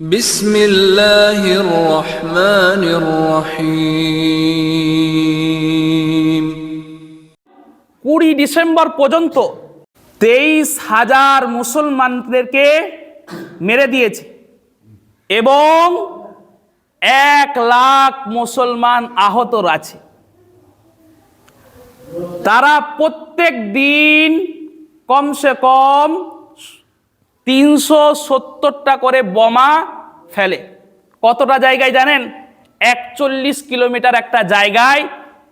بسم الله الرحمن الرحيم কুড়ি ডিসেম্বর পর্যন্ত তেইশ হাজার মুসলমানদেরকে মেরে দিয়েছে এবং এক লাখ মুসলমান আহত আছে তারা প্রত্যেক দিন কমসে কম তিনশো সত্তরটা করে বোমা ফেলে। কতটা জায়গায় জানেন? একচল্লিশ কিলোমিটার একটা জায়গায়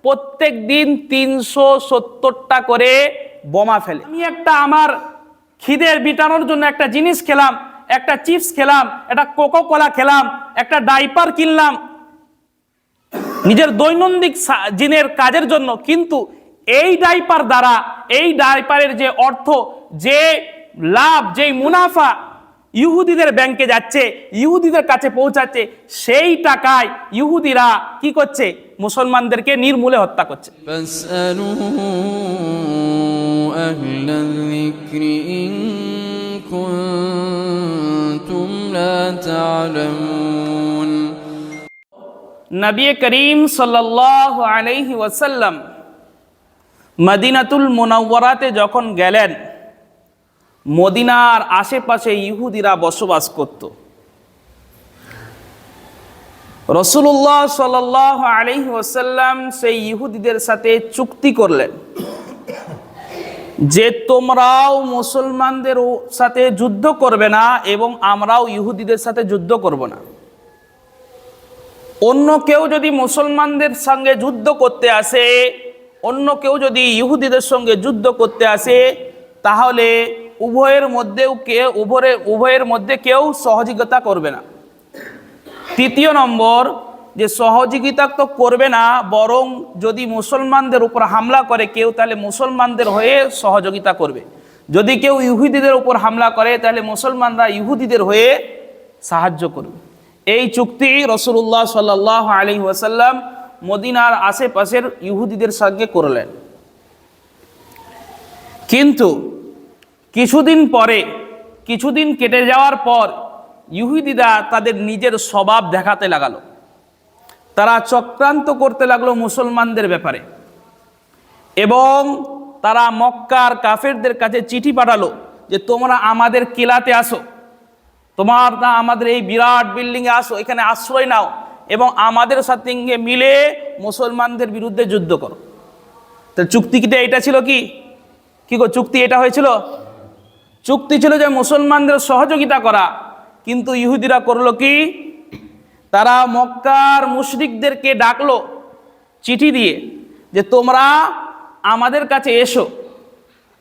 প্রত্যেক দিন তিনশো সত্তরটা করে বোমা ফেলে। আমি একটা আমার খিদের বিটানোর জন্য একটা জিনিস খেলাম, একটা চিপস খেলাম, একটা কোকো কোলা খেলাম, একটা ডাইপার কিনলাম। নিজের দৈনন্দিন দিনের কাজের জন্য। কিন্তু এই ডাইপার দ্বারা, এই ডাইপারের যে অর্থ, যে লাভ যেই মুনাফা ইহুদিদের ব্যাংকে যাচ্ছে ইহুদিদের কাছে পৌঁছাচ্ছে সেই টাকায় ইহুদিরা কি করছে? মুসলমানদেরকে নির্মূলে হত্যা করছে। নবী করিম সাল্লাহ আলাইহি ওয়াসাল্লাম মদিনাতুল মুনাওয়ারাতে যখন গেলেন মদিনার আশেপাশে ইহুদিরা বসবাস করত। রসুল্লাহ সাল্লাহ আলাইহি ওয়াসাল্লাম সেই ইহুদিদের সাথে চুক্তি করলেন যে তোমরাও মুসলমানদের সাথে যুদ্ধ করবে না এবং আমরাও ইহুদিদের সাথে যুদ্ধ করব না। অন্য কেউ যদি মুসলমানদের সঙ্গে যুদ্ধ করতে আসে, অন্য কেউ যদি ইহুদিদের সঙ্গে যুদ্ধ করতে আসে, তাহলে উভয়ের মধ্যেও কেউ উভয়ের উভয়ের মধ্যে কেউ সহযোগিতা করবে না। তৃতীয় নম্বর, যে সহযোগিতা তো করবে না, বরং যদি মুসলমানদের উপর হামলা করে কেউ, তাহলে মুসলমানদের হয়ে সহযোগিতা করবে। যদি কেউ ইহুদিদের উপর হামলা করে, তাহলে মুসলমানরা ইহুদিদের হয়ে সাহায্য করবে। এই চুক্তি রসুল্লাহ সাল্লাহ আলী ওয়াসাল্লাম মদিনার আশেপাশের ইহুদিদের সঙ্গে করলেন। কিন্তু কিছুদিন পরে, কিছুদিন কেটে যাওয়ার পর ইহুদিরা তাদের নিজের স্বভাব দেখাতে লাগালো। তারা চক্রান্ত করতে লাগল মুসলমানদের ব্যাপারে এবং তারা মক্কার কাফেরদের কাছে চিঠি পাঠালো যে, তোমরা আমাদের কিলাতে আসো। তোমার না আমাদের এই বিরাট বিল্ডিংয়ে আসো, এখানে আশ্রয় নাও এবং আমাদের সাথে মিলে মুসলমানদের বিরুদ্ধে যুদ্ধ করো। তো চুক্তিটা এটা ছিল কি? কি গো, চুক্তি এটা হয়েছিল? চুক্তি ছিল যে মুসলমানদের সহযোগিতা করা। কিন্তু ইহুদিরা করল কি? তারা মক্কার মুশরিকদেরকে ডাকলো, চিঠি দিয়ে যে, তোমরা আমাদের কাছে এসো।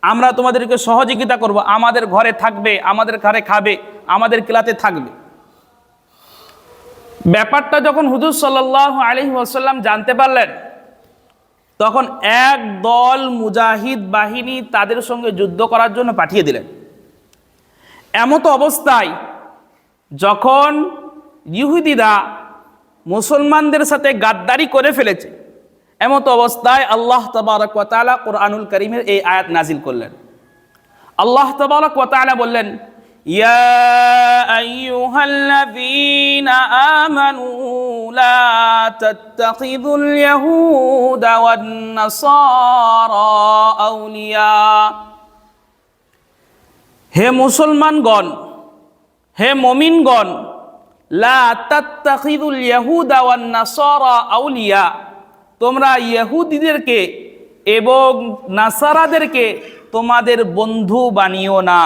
আমরা তোমাদেরকে সহযোগিতা করব। আমাদের ঘরে থাকবে, আমাদের ঘরে খাবে, আমাদের কিলাতে থাকবে। ব্যাপারটা যখন হুজুর সাল্লাহ আলী ওয়াসাল্লাম জানতে পারলেন, তখন এক দল মুজাহিদ বাহিনী তাদের সঙ্গে যুদ্ধ করার জন্য পাঠিয়ে দিলেন। এমত অবস্থায় যখন ইহুদিরা মুসলমানদের সাথে গাদ্দারি করে ফেলেছে, এমতো অবস্থায় আল্লাহ তবারক ওয়াতালা কোরআনুল করিমের এই আয়াত নাজিল করলেন। আল্লাহ তবারক ওয়াতালা বললেন আইয়ুহাল্লাযীনা আমানু লা তাত্তাখিযুল ইয়াহুদা ওয়ান নাসারা আউলিয়া। হে মুসলমানগণ, হে মমিনগণ আউলিয়া। তোমরা ইহুদিদেরকে এবং নাসারাদেরকে তোমাদের বন্ধু বানিও না।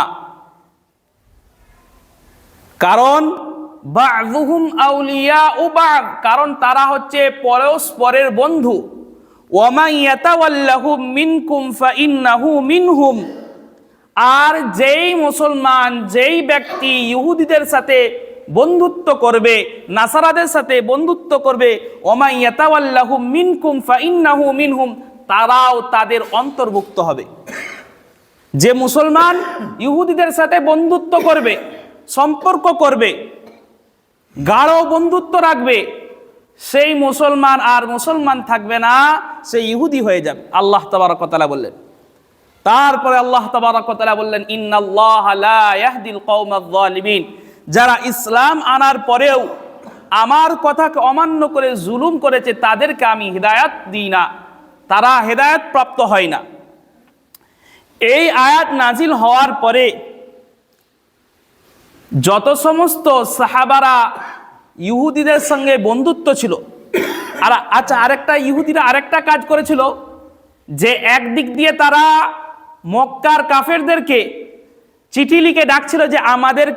কারণ বাযুহুম আউলিয়া ও বাদ কারণ তারা হচ্ছে পরস্পরের বন্ধু। ওয়ামা ইয়াতাওয়াল্লাহু মিনকুম ফাইন্নাহু মিনহুম। আর যেই মুসলমান, যেই ব্যক্তি ইহুদিদের সাথে বন্ধুত্ব করবে, নাসারাদের সাথে বন্ধুত্ব করবে মিনকুম মিনহুম, তারাও তাদের অন্তর্ভুক্ত হবে। যে মুসলমান ইহুদিদের সাথে বন্ধুত্ব করবে, সম্পর্ক করবে, গাঢ় বন্ধুত্ব রাখবে, সেই মুসলমান আর মুসলমান থাকবে না, সে ইহুদি হয়ে যাবে। আল্লাহ তাবারকতালা বললেন। তারপরে আল্লাহ তাবারকতালা বললেন, ইন্নাল্লাহ যারা ইসলাম আনার পরেও আমার কথাকে অমান্য করে জুলুম করেছে, তাদেরকে আমি হেদায়াত দিই না। তারা হেদায়াত প্রাপ্ত হয় না। এই আয়াত নাজিল হওয়ার পরে যত সমস্ত সাহাবারা ইহুদিদের সঙ্গে বন্ধুত্ব ছিল, আর আচ্ছা আরেকটা ইহুদিরা আরেকটা কাজ করেছিল, যে একদিক দিয়ে তারা মক্কার কাফেরদেরকে চিঠি লিখে ডাকছিল যে আমাদের,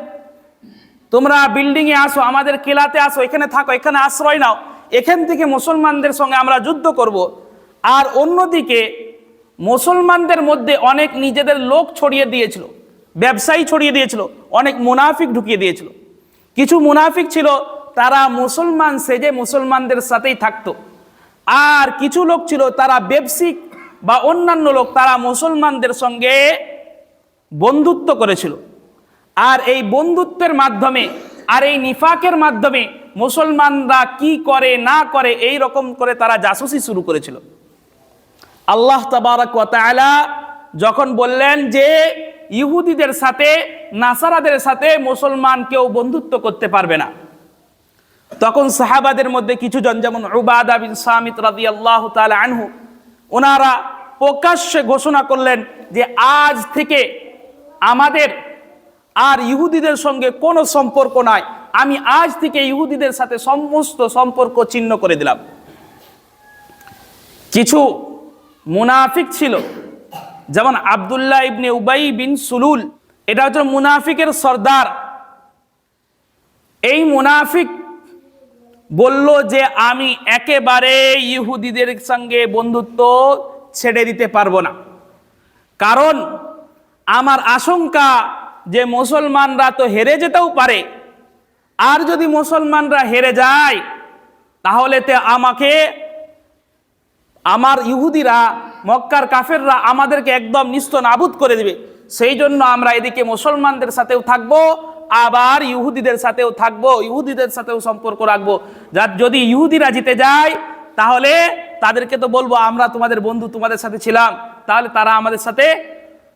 তোমরা বিল্ডিংয়ে আসো, আমাদের কেলাতে আসো, এখানে থাকো, এখানে আশ্রয় নাও, এখান থেকে মুসলমানদের সঙ্গে আমরা যুদ্ধ করব। আর অন্যদিকে মুসলমানদের মধ্যে অনেক নিজেদের লোক ছড়িয়ে দিয়েছিল, ব্যবসায়ী ছড়িয়ে দিয়েছিল, অনেক মুনাফিক ঢুকিয়ে দিয়েছিল। কিছু মুনাফিক ছিল, তারা মুসলমান সেজে মুসলমানদের সাথেই থাকতো। আর কিছু লোক ছিল, তারা ব্যবসিক বা অন্যান্য লোক তারা মুসলমানদের সঙ্গে বন্ধুত্ব করেছিল। আর এই বন্ধুত্বের মাধ্যমে, আর এই নিফাকের মাধ্যমে মুসলমানরা কি করে, না করে, এই রকম করে তারা জাসুসি শুরু করেছিল। আল্লাহ তাবারক যখন বললেন যে, ইহুদিদের সাথে, নাসারাদের সাথে মুসলমান কেউ বন্ধুত্ব করতে পারবে না। তখন সাহাবাদের মধ্যে কিছু জন, যেমন উবাদা বিন সামিত রাদিয়াল্লাহু তাআলা আনহু ওনারা প্রকাশ্যে ঘোষণা করলেন যে আজ থেকে আমাদের আর ইহুদিদের সঙ্গে কোনো সম্পর্ক নাই। আমি আজ থেকে ইহুদিদের সাথে সমস্ত সম্পর্ক ছিন্ন করে দিলাম। কিছু মুনাফিক ছিল, যেমন আবদুল্লাহ ইবনে উবাই বিন সুলুল, এটা হচ্ছে মুনাফিকের সর্দার। এই মুনাফিক বলল যে আমি একেবারে ইহুদিদের সঙ্গে বন্ধুত্ব ছেড়ে দিতে পারব না। কারণ আমার আশঙ্কা যে মুসলমানরা তো হেরে যেতেও পারে। আর যদি মুসলমানরা হেরে যায়, তাহলে তে আমাকে, আমার ইহুদিরা, মক্কার কাফেররা আমাদেরকে একদম নিস্ত নাবুদ করে দিবে। সেই জন্য আমরা এদিকে মুসলমানদের সাথেও থাকব আবার ইহুদিদের সাথেও থাকবো ইহুদিদের সাথেও সম্পর্ক রাখবো যার যদি ইহুদিরা জিতে যায় তাহলে তাদেরকে তো বলবো আমরা তোমাদের বন্ধু তোমাদের সাথে ছিলাম তাহলে তারা আমাদের সাথে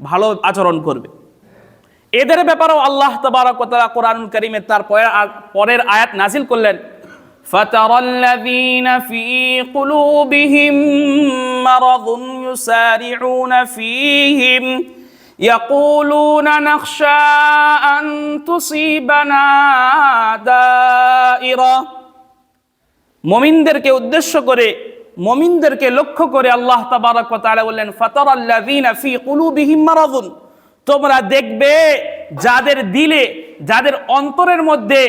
ভালো আচরণ করবে এদের ব্যাপারেও আল্লাহ তবারক ওয়া তাআলা কোরআনুল কারীমের তার পরের আ- পরের আয়াত নাজিল করলেন فترى الذين في قلوبهم مرض يسارعون فيهم يقولون نخشى أن تصيبنا دائرة মমিনদেরকে উদ্দেশ্য করে মমিনদেরকে লক্ষ্য করে আল্লাহ তাবারক ওয়া তাআলা বললেন ফাতারাল্লাযীনা ফি কুলুবিহিম মারাদুন তোমরা দেখবে যাদের দিলে যাদের অন্তরের মধ্যে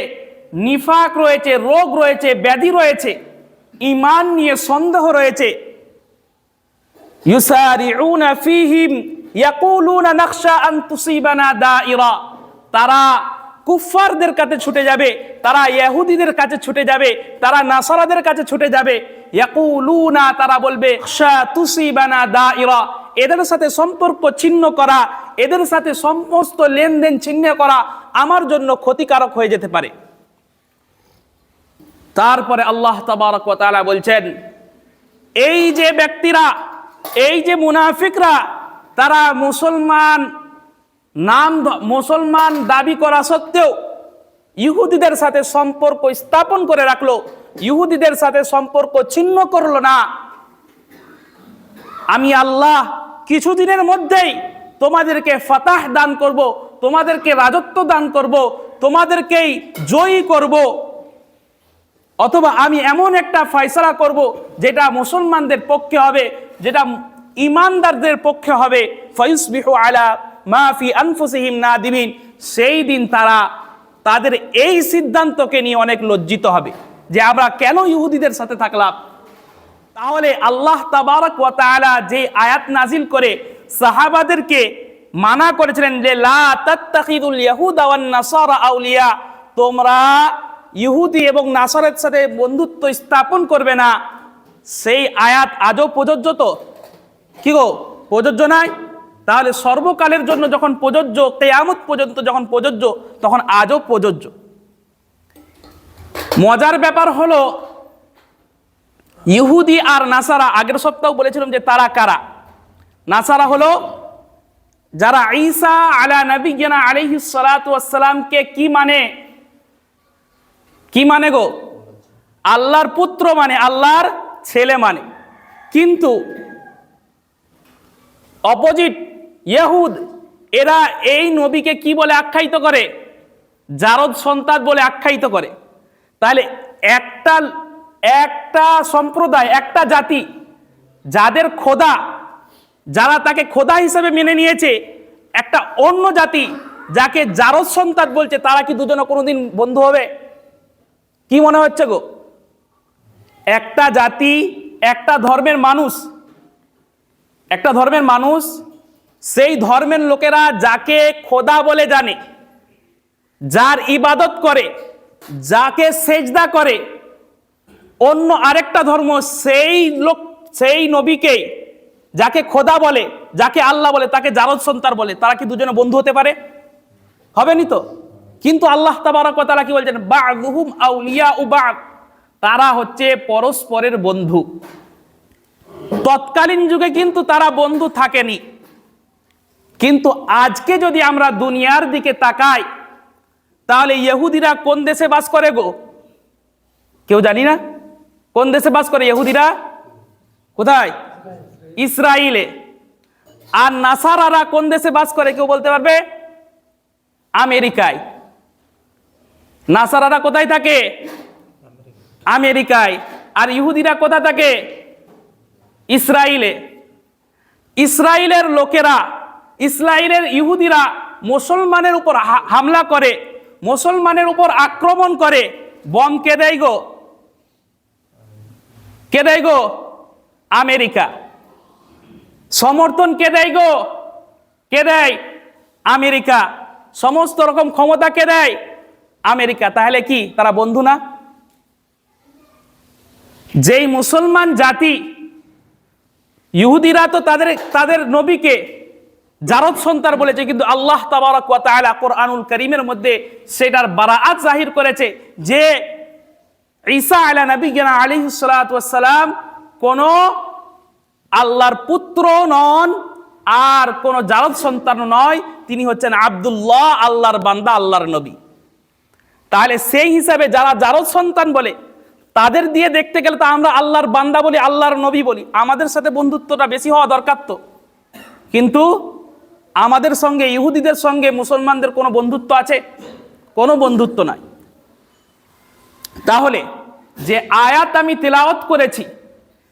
নিফাক রয়েছে রোগ রয়েছে ব্যাধি রয়েছে ঈমান নিয়ে সন্দেহ রয়েছে ইউসারিউনা ফিহিম ইয়াকুলুনা নাখশা আন তুসিবানা দাইরা। তারা কুফফারদের কাছে ছুটে যাবে, তারা ইহুদিদের কাছে ছুটে যাবে, তারা নাসারাদের কাছে ছুটে যাবে। ইয়াকুলুনা তারা বলবে খশা তুসিবানা দাইরা। এদের সাথে সম্পর্ক ছিন্ন করা, এদের সাথে সমস্ত লেনদেন ছিন্ন করা আমার জন্য ক্ষতিকারক হয়ে যেতে পারে। তারপরে আল্লাহ তাবারক বলছেন, এই যে ব্যক্তিরা, এই যে মুনাফিকরা তারা মুসলমান নাম মুসলমান দাবি করা সত্ত্বেও ইহুদিদের সাথে সম্পর্ক স্থাপন করে রাখল, ইহুদিদের সাথে সম্পর্ক ছিন্ন করল না। আমি আল্লাহ কিছুদিনের মধ্যেই তোমাদেরকে ফাতাহ দান করব, তোমাদেরকে রাজত্ব দান করব, তোমাদেরকেই জয়ী করব। অথবা আমি এমন একটা ফয়সালা করব যেটা মুসলমানদের পক্ষে হবে, যেটা ইমানদারদের পক্ষে হবে। ফয়ুসবিহু আলা মাফি আনফুসিহিম না দিবিন সেই দিন তারা তাদের এই সিদ্ধান্তকে নিয়ে অনেক লজ্জিত হবে যে আমরা কেন ইহুদিদের সাথে থাকলাম। তাহলে আল্লাহ তাবারক ওয়া তাআলা যে আয়াত নাজিল করে সাহাবাদেরকে মানা করেছিলেন যে, লা তাত্তাখিদুল ইয়াহুদা ওয়ান নাসারা আউলিয়া। তোমরা ইহুদি এবং নাসারের সাথে বন্ধুত্ব স্থাপন করবে না। সেই আয়াত আজও প্রযোজ্য তো? কি গো, প্রযোজ্য নাই? তাহলে সর্বকালের জন্য যখন প্রযোজ্য, কেয়ামত পর্যন্ত যখন প্রযোজ্য, তখন আজও প্রযোজ্য। মজার ব্যাপার হলো, ইহুদি আর নাসারা আগের সপ্তাহ বলেছিলাম যে তারা কারা? নাসারা হলো যারা ঈসা আলা নবীনা আলাইহিস সালাতু ওয়াসসালামকে কি মানে? কি মানে গো? আল্লাহর পুত্র মানে আল্লাহর ছেলে মানে। কিন্তু অপোজিট ইহুদ এরা এই নবীকে কি বলে আখ্যায়িত করে? জারদ সন্তান বলে আখ্যায়িত করে। তাহলে একটা একটা সম্প্রদায়, একটা জাতি যাদের খোদা, যারা তাকে খোদা হিসেবে মেনে নিয়েছে, একটা অন্য জাতি যাকে জারদ সন্তান বলছে, তারা কি দুজনে কোনোদিন বন্ধু হবে? কি মনে হচ্ছে গো? একটা জাতি, একটা ধর্মের মানুষ একটা ধর্মের মানুষ, সেই ধর্মের লোকেরা যাকে খোদা বলে জানে, যার ইবাদত করে, যাকে সেজদা করে, অন্য আরেকটা ধর্ম সেই লোক, সেই নবীকে যাকে খোদা বলে, যাকে আল্লাহ বলে, তাকে জারদ সন্তার বলে, তারা কি দুজনে বন্ধু হতে পারে? হবে নি তো? কিন্তু আল্লাহ তাবারক তারা কি বলছেন? বা'দুহুম আউলিয়া উ বা'দ। তারা হচ্ছে পরস্পরের বন্ধু। তৎকালীন যুগে কিন্তু তারা বন্ধু থাকেনি। কিন্তু আজকে যদি আমরা দুনিয়ার দিকে তাকাই, তাহলে ইহুদিরা কোন দেশে বাস করে গো? কেউ জানি না? কোন দেশে বাস করে ইহুদিরা? কোথায়? ইসরায়েলে আর নাসারারা কোন দেশে বাস করে কেউ বলতে পারবে? আমেরিকায়। নাসারারা কোথায় থাকে? আমেরিকায়। আর ইহুদিরা কোথায় থাকে? ইসরায়েলে ইসরায়েলের লোকেরা ইসরায়েলের ইহুদিরা মুসলমানের উপর হামলা করে, মুসলমানের উপর আক্রমণ করে। বম কে দেয় গো? কে দেয় গো? আমেরিকা। সমর্থন কে দেয় গো? কে দেয়? আমেরিকা। সমস্ত রকম ক্ষমতা কে দেয়? আমেরিকা। তাহলে কি? তারা বন্ধু না? যেই মুসলমান জাতি ইহুদিরা তো তাদের তাদের নবীকে জারদ সন্তান বলেছে, কিন্তু আল্লাহ তাবারক কোরআনুল করিমের মধ্যে সেটার বারাআত জাহির করেছে যে ঈসা আলা নবীনা আলাইহিস ওয়াস সালাম কোন আল্লাহর পুত্র নন আর কোন জারদ সন্তান নয়, তিনি হচ্ছেন আব্দুল্লাহ, আল্লাহর বান্দা, আল্লাহর নবী। তাহলে সেই হিসাবে যারা জারদ সন্তান বলে তাদের দিয়ে দেখতে গেলে তা আমরা আল্লাহর বান্দা বলি, আল্লাহর নবী বলি। আমাদের সাথে বন্ধুত্বটা বেশি হওয়া দরকার তো। কিন্তু আমাদের সঙ্গে, ইহুদিদের সঙ্গে, মুসলমানদের কোনো বন্ধুত্ব আছে? কোনো বন্ধুত্ব নাই। তাহলে যে আয়াত আমি তেলাওয়াত করেছি,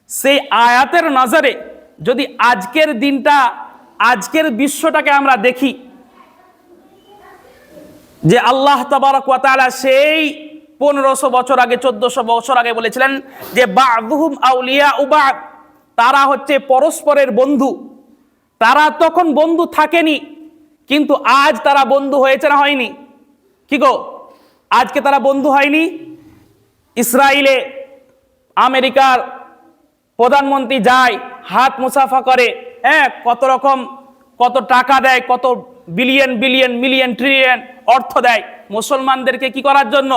সেই আয়াতের নজরে যদি আজকের দিনটা, আজকের বিশ্বটাকে আমরা দেখি, যে আল্লাহ তাবারক সেই পনেরোশো বছর আগে, চোদ্দশো বছর আগে বলেছিলেন যে বাহুম আউলিয়া উবাদ তারা হচ্ছে পরস্পরের বন্ধু। তারা তখন বন্ধু থাকেনি, কিন্তু আজ তারা বন্ধু হয়েছে না হয়নি। কি গো? আজকে তারা বন্ধু হয়নি? ইসরায়েলে আমেরিকার প্রধানমন্ত্রী যায়, হাত মুসাফা করে হ্যাঁ কত রকম, কত টাকা দেয়, কত বিলিয়ন বিলিয়ন মিলিয়ন ট্রিলিয়ন অর্থ দেয়। মুসলমানদেরকে কি করার জন্য?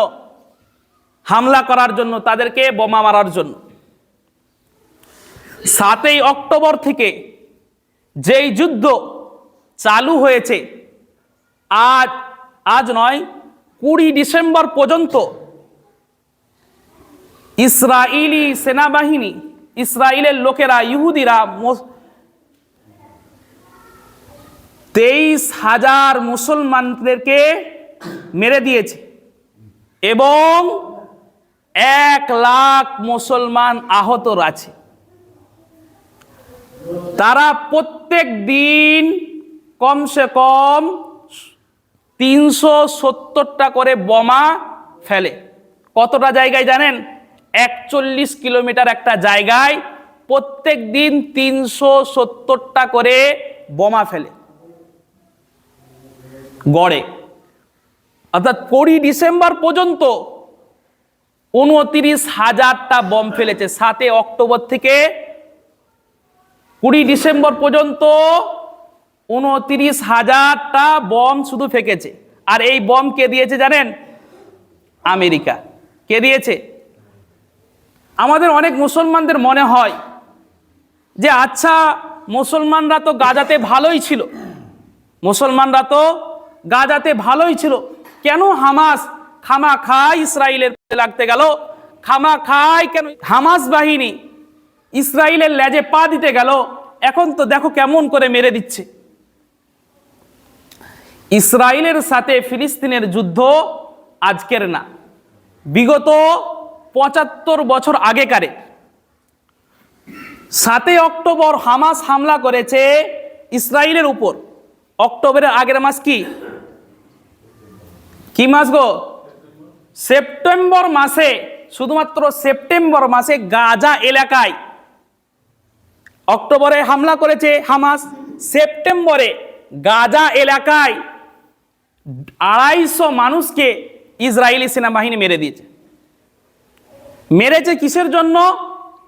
হামলা করার জন্য তাদেরকে বোমা মারার জন্য। সাতই অক্টোবর থেকে যেই যুদ্ধ চালু হয়েছে, আজ আজ নয়, কুড়ি ডিসেম্বর পর্যন্ত ইসরায়েলি সেনাবাহিনী ইসরায়েলের লোকেরা, ইহুদিরা তেইশ হাজার মুসলমানদেরকে মেরে দিয়েছে এবং এক লাখ মুসলমান আহত আছে তারা প্রত্যেক দিন কমসে কম তিনশো সত্তরটা করে বোমা ফেলে। কতটা জায়গায় জানেন? একচল্লিশ কিলোমিটার একটা জায়গায় প্রত্যেক দিন তিনশো সত্তরটা করে বোমা ফেলে। গড়ে। অর্থাৎ কুড়ি ডিসেম্বর পর্যন্ত উনত্রিশ হাজারটা বম ফেলেছে। সাতে অক্টোবর থেকে কুড়ি ডিসেম্বর পর্যন্ত উনত্রিশ হাজারটা বম শুধু ফেকেছে। আর এই বম কে দিয়েছে জানেন? আমেরিকা। কে দিয়েছে? আমাদের অনেক মুসলমানদের মনে হয় যে আচ্ছা মুসলমানরা তো গাজাতে ভালোই ছিল। মুসলমানরা তো গাজাতে ভালোই ছিল। কেন হামাস খামা খা ইসরায়েলের লাগতে গেল। খামা খায় কেন? হামাস বাহিনী ইসরায়েলের লেজে পা দিতে গেল। এখন তো দেখো কেমন করে মেরে দিচ্ছে। ইসরায়েলের সাথে ফিলিস্তিনের যুদ্ধ আজকের না। বিগত পঁচাত্তর বছর আগেকারে সাতই অক্টোবর হামাস হামলা করেছে ইসরায়েলের উপর। অক্টোবরের আগের মাস কি? কি মাস গো? সেপ্টেম্বর মাসে, শুধুমাত্র সেপ্টেম্বর মাসে গাজা এলাকায় অক্টোবরে হামলা করেছে হামাস। সেপ্টেম্বরে গাজা এলাকায় আড়াইশো মানুষকে ইসরায়েলি সেনাবাহিনী মেরে দিয়েছে। মেরেছে কিসের জন্য?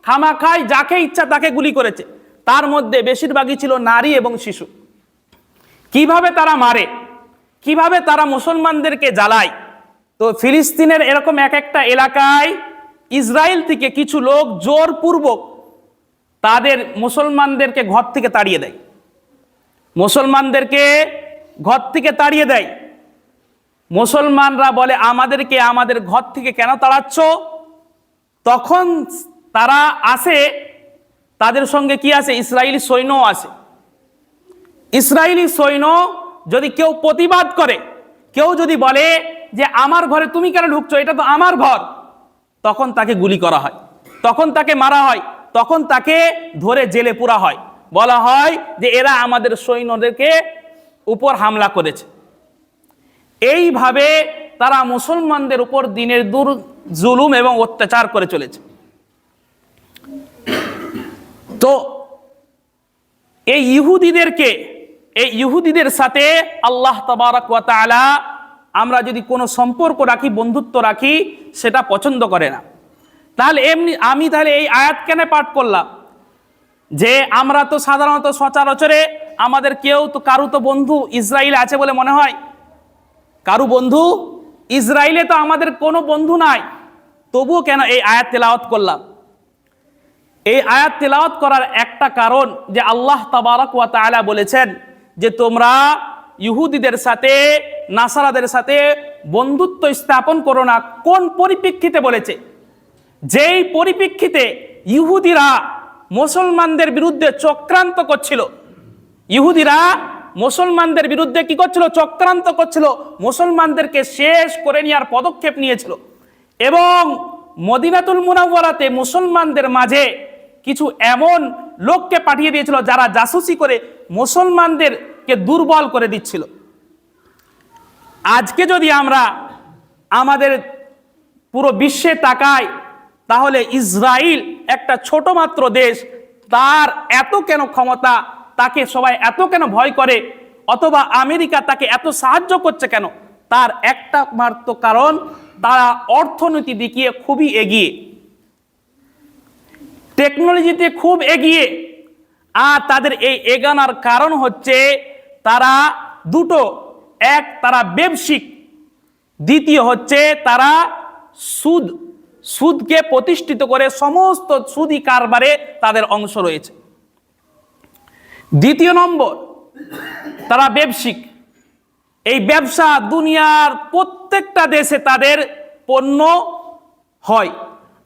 খামাখাই যাকে ইচ্ছা তাকে গুলি করেছে। তার মধ্যে বেশিরভাগই ছিল নারী এবং শিশু। কীভাবে তারা মারে? কীভাবে তারা মুসলমানদেরকে জ্বালায়? তো ফিলিস্তিনের এরকম এক একটা এলাকায় ইসরায়েল থেকে কিছু লোক জোরপূর্বক তাদের মুসলমানদেরকে ঘর থেকে তাড়িয়ে দেয়। মুসলমানদেরকে ঘর থেকে তাড়িয়ে দেয়। মুসলমানরা বলে, আমাদেরকে আমাদের ঘর থেকে কেন তাড়াচ্ছ? তখন তারা আসে, তাদের সঙ্গে কি আছে ইসরায়েলি সৈন্য আসে। ইসরায়েলি সৈন্য যদি কেউ প্রতিবাদ করে, কেউ যদি বলে যে আমার ঘরে তুমি কেন ঢুকছো? এটা তো আমার ঘর। তখন তাকে গুলি করা হয়। তখন তাকে মারা হয়। তখন তাকে ধরে জেলে পুরা হয়। বলা হয় যে এরা আমাদের সৈন্যদেরকে উপর হামলা করেছে। এইভাবে তারা মুসলমানদের উপর দিনের দূর জুলুম এবং অত্যাচার করে চলেছে। তো এই ইহুদিদেরকে, এই ইহুদিদের সাথে আল্লাহ তাবারক আমরা যদি কোনো সম্পর্ক রাখি, বন্ধুত্ব রাখি, সেটা পছন্দ করে না। তাহলে এমনি আমি তাহলে এই আয়াত কেন পাঠ করলাম? যে আমরা তো সাধারণত সচরাচরে আমাদের কেউ তো কারু তো বন্ধু ইসরায়েল আছে বলে মনে হয়? কারু বন্ধু? ইসরায়েলে তো আমাদের কোনো বন্ধু নাই। তবুও কেন এই আয়াত তেলাওয়াত করলাম? এই আয়াত তেলাওয়াত করার একটা কারণ যে আল্লাহ তাবারক ওয়া তাআলা বলেছেন যে তোমরা ইহুদিদের সাথে নাসারাদের সাথে বন্ধুত্ব স্থাপন করো না, কোন পরিপ্রেক্ষিতে বলেছে? যেই পরিপ্রেক্ষিতে ইহুদিরা মুসলমানদের বিরুদ্ধে চক্রান্ত করছিল, ইহুদিরা মুসলমানদের বিরুদ্ধে কি করছিল? চক্রান্ত করছিল, মুসলমানদেরকে শেষ করে নেওয়ার পদক্ষেপ নিয়েছিল। এবং মদিনাতুল মুনাওয়ারাতে মুসলমানদের মাঝে কিছু এমন লোককে পাঠিয়ে দিয়েছিল যারা জাসুসি করে মুসলমানদেরকে দুর্বল করে দিচ্ছিল। আজকে যদি আমরা আমাদের পুরো বিশ্বে তাকাই, তাহলে ইসরায়েল একটা ছোট মাত্র দেশ, তার এত কেন ক্ষমতা, তাকে সবাই এত কেন ভয় করে, অথবা আমেরিকা তাকে এত সাহায্য করছে কেন? তার একটা মাত্র কারণ, তারা অর্থনীতি দিকিয়ে খুবই এগিয়ে। টেকনোলজিতে খুব এগিয়ে। আর তাদের এই এগানোর কারণ হচ্ছে, তারা দুটো এক তারা ব্যবসিক দ্বিতীয় হচ্ছে তারা সুদ, সুদকে প্রতিষ্ঠিত করে সমস্ত সুদি কারবারে তাদের অংশ রয়েছে। দ্বিতীয় নম্বর, তারা ব্যবসিক এই ব্যবসা দুনিয়ার প্রত্যেকটা দেশে তাদের পণ্য হয়,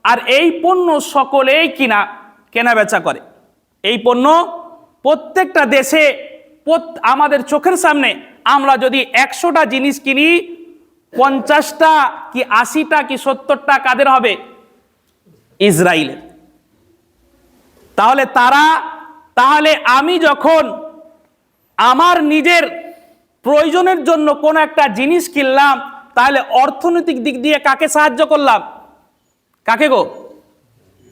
আর এই পণ্য সকলেই কিনা কেনা বেচা করে। এই পণ্য প্রত্যেকটা দেশে আমাদের চোখের সামনে আমরা যদি একশোটা জিনিস কিনি, পঞ্চাশটা কি আশিটা কি সত্তরটা কাদের হবে? ইসরায়েলের তাহলে তারা, তাহলে আমি যখন আমার নিজের প্রয়োজনের জন্য কোনো একটা জিনিস কিনলাম, তাহলে অর্থনৈতিক দিক দিয়ে কাকে সাহায্য করলাম? কাকে গো?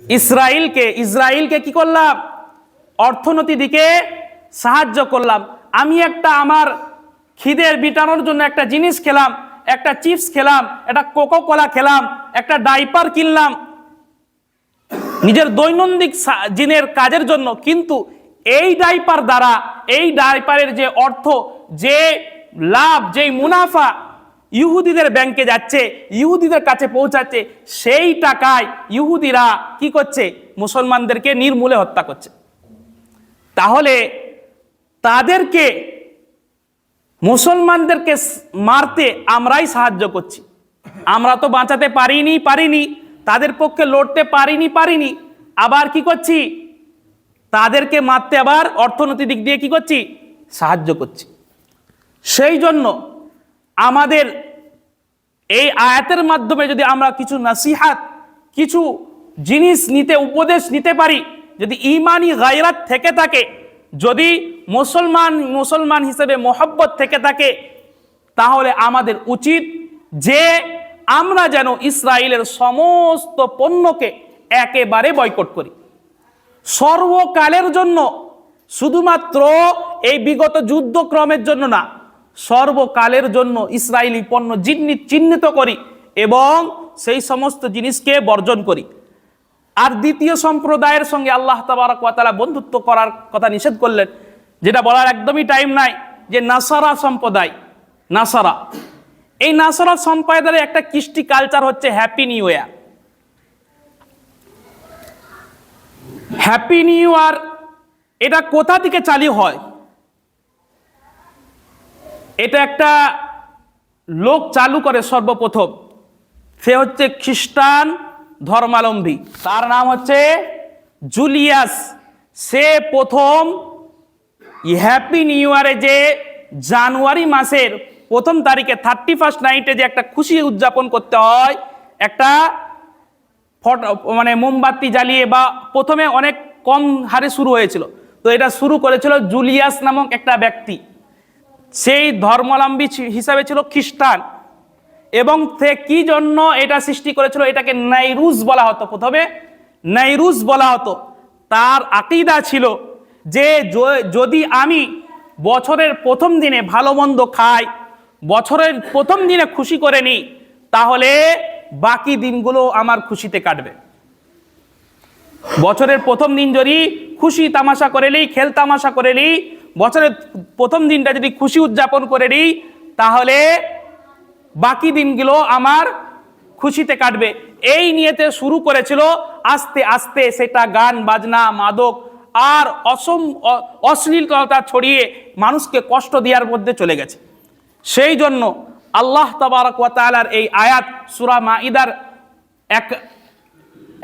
ইসরায়েলকে ইসরায়েলকে কি করলাম? অর্থনীতি দিকে সাহায্য করলাম। আমি একটা আমার খিদের বিটানোর জন্য একটা জিনিস খেলাম, একটা চিপস খেলাম, একটা কোকো কোলা খেলাম, একটা ডাইপার কিনলাম। নিজের দৈনন্দিন দিনের কাজের জন্য কিন্তু এই ডাইপার দ্বারা, এই ডাইপারের যে অর্থ, যে লাভ যেই মুনাফা ইহুদিদের ব্যাংকে যাচ্ছে, ইহুদিদের কাছে পৌঁছাচ্ছে, সেই টাকায় ইহুদিরা কি করছে? মুসলমানদেরকে নির্মূলে হত্যা করছে। তাহলে তাদেরকে মুসলমানদেরকে মারতে আমরাই সাহায্য করছি। আমরা তো বাঁচাতে পারিনি পারিনি। তাদের পক্ষে লড়তে পারিনি পারিনি। আবার কি করছি? তাদেরকে মারতে আবার অর্থনৈতিক দিক দিয়ে কি করছি? সাহায্য করছি। সেই জন্য আমাদের এই আয়াতের মাধ্যমে যদি আমরা কিছু নাসিহাত, কিছু জিনিস নিতে, উপদেশ নিতে পারি, যদি ইমানি গায়রাত থেকে থাকে যদি মুসলমান মুসলমান হিসেবে মোহব্বত থেকে থাকে, তাহলে আমাদের উচিত যে আমরা যেন ইসরায়েলের সমস্ত পণ্যকে একেবারে বয়কট করি। সর্বকালের জন্য শুধুমাত্র এই বিগত যুদ্ধক্রমের জন্য না, সর্বকালের জন্য ইসরায়েলি পণ্য চিহ্নিত করি এবং সেই সমস্ত জিনিসকে বর্জন করি। আর দ্বিতীয় সম্প্রদায়ের সঙ্গে আল্লাহ তাবারকালা বন্ধুত্ব করার কথা নিষেধ করলেন, যেটা বলার একদমই টাইম নাই, যে নাসারা সম্প্রদায়, নাসারা। এই নাসারা সম্প্রদায়ের একটা কৃষ্টি কালচার হচ্ছে happy new year happy new year এটা কোথা থেকে চালু হয়? এটা একটা লোক চালু করে সর্বপ্রথম। সে হচ্ছে খ্রিস্টান ধর্মাবলম্বী তার নাম হচ্ছে জুলিয়াস। সে প্রথম হ্যাপি নিউ ইয়ারে যে জানুয়ারি মাসের প্রথম তারিখে থার্টি ফার্স্ট নাইটে যে একটা খুশি উদযাপন করতে হয়, একটা ফটো মানে মোমবাতি জ্বালিয়ে বা প্রথমে অনেক কম হারে শুরু হয়েছিল। তো এটা শুরু করেছিল জুলিয়াস নামক একটা ব্যক্তি। সেই ধর্মাবলম্বী ছি- হিসাবে ছিল খ্রিস্টান। এবং কি জন্য এটা সৃষ্টি করেছিল? এটাকে নাইরুজ বলা হতো প্রথমে। নাইরুজ বলা হতো। তার আকিদা ছিল যে, যদি আমি বছরের প্রথম দিনে ভালো মন্দ খাই, বছরের প্রথম দিনে খুশি করে নিই, তাহলে বাকি দিনগুলো আমার খুশিতে কাটবে। বছরের প্রথম দিন যদি খুশি তামাশা করে নিই, খেল তামাশা করে নিই, বছরের প্রথম দিনটা যদি খুশি উদযাপন করে নিই, তাহলে বাকি দিনগুলো আমার খুশিতে কাটবে। এই নিয়েতে শুরু করেছিল আস্তে আস্তে সেটা গান, বাজনা, মাদক আর অসম অশ্লীলতা ছড়িয়ে মানুষকে কষ্ট দেওয়ার মধ্যে চলে গেছে। সেই জন্য আল্লাহ ওয়া এই আয়াত সূরা মাইদার এক,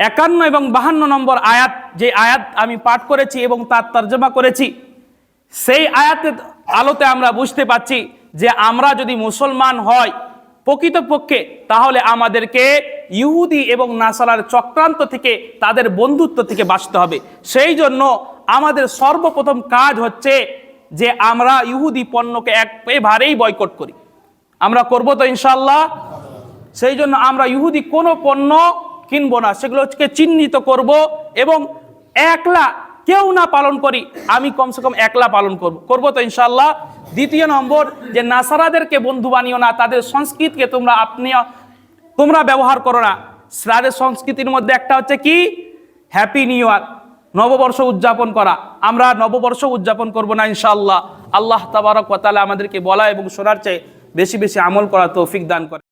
একান্ন এবং বাহান্ন নম্বর আয়াত, যে আয়াত আমি পাঠ করেছি এবং তার তর্জমা করেছি, সেই আয়াতের আলোতে আমরা বুঝতে পাচ্ছি যে আমরা যদি মুসলমান হয় প্রকৃতপক্ষে তাহলে আমাদেরকে ইহুদি এবং নাসারার চক্রান্ত থেকে তাদের বন্ধুত্ব থেকে বাঁচতে হবে। সেই জন্য আমাদের সর্বপ্রথম কাজ হচ্ছে যে আমরা ইহুদি পণ্যকে একেবারেই বয়কট করি। আমরা করব তো ইনশাল্লাহ সেই জন্য আমরা ইহুদি কোনো পণ্য কিনবো না সেগুলোকে চিহ্নিত করব এবং একলা কেউ না পালন করি, আমি কমসে কম একলা পালন করব। করব তো ইনশাল্লাহ দ্বিতীয় নম্বর, যে নাসারাদেরকে বন্ধু বানিও না, তাদের সংস্কৃতিকে তোমরা আপনি, তোমরা ব্যবহার করো না। তাদের সংস্কৃতির মধ্যে একটা হচ্ছে কি? হ্যাপি নিউ ইয়ার নববর্ষ উদযাপন করা। আমরা নববর্ষ উদযাপন করব না ইনশাআল্লাহ। আল্লাহ তাবারক তাআলা আমাদেরকে বলা এবং শোনার চেয়ে বেশি বেশি আমল করা তৌফিক দান করে।